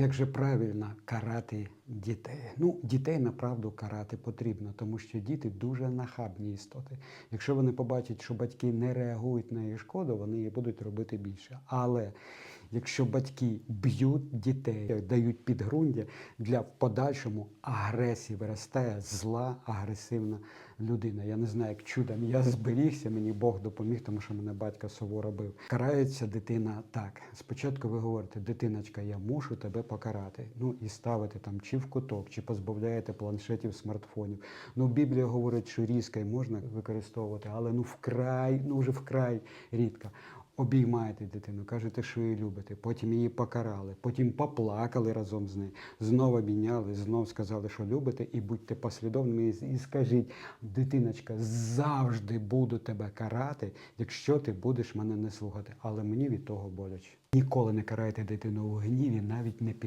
Як же правильно карати дітей? Ну, дітей направду карати потрібно, тому що діти дуже нахабні істоти. Якщо вони побачать, що батьки не реагують на їх шкоду, вони її будуть робити більше. Але якщо батьки б'ють дітей, дають підґрунтя для подальшому агресії виростає зла, агресивна людина. Я не знаю, як чудом я зберігся, мені Бог допоміг, тому що мене батько суворо бив. Карається дитина так. Спочатку ви говорите, дитиночка, я мушу тебе покарати. Ну і ставити там чи в куток, чи позбавляєте планшетів, смартфонів. Ну, Біблія говорить, що різка можна використовувати, але ну вкрай, ну вже вкрай рідко. Обіймаєте дитину, кажете, що її любите, потім її покарали, потім поплакали разом з нею, знову обійняли, знов сказали, що любите, і будьте послідовними, і скажіть, дитиночка, завжди буду тебе карати, якщо ти будеш мене не слухати. Але мені від того боляче. Ніколи не карайте дитину у гніві, навіть не під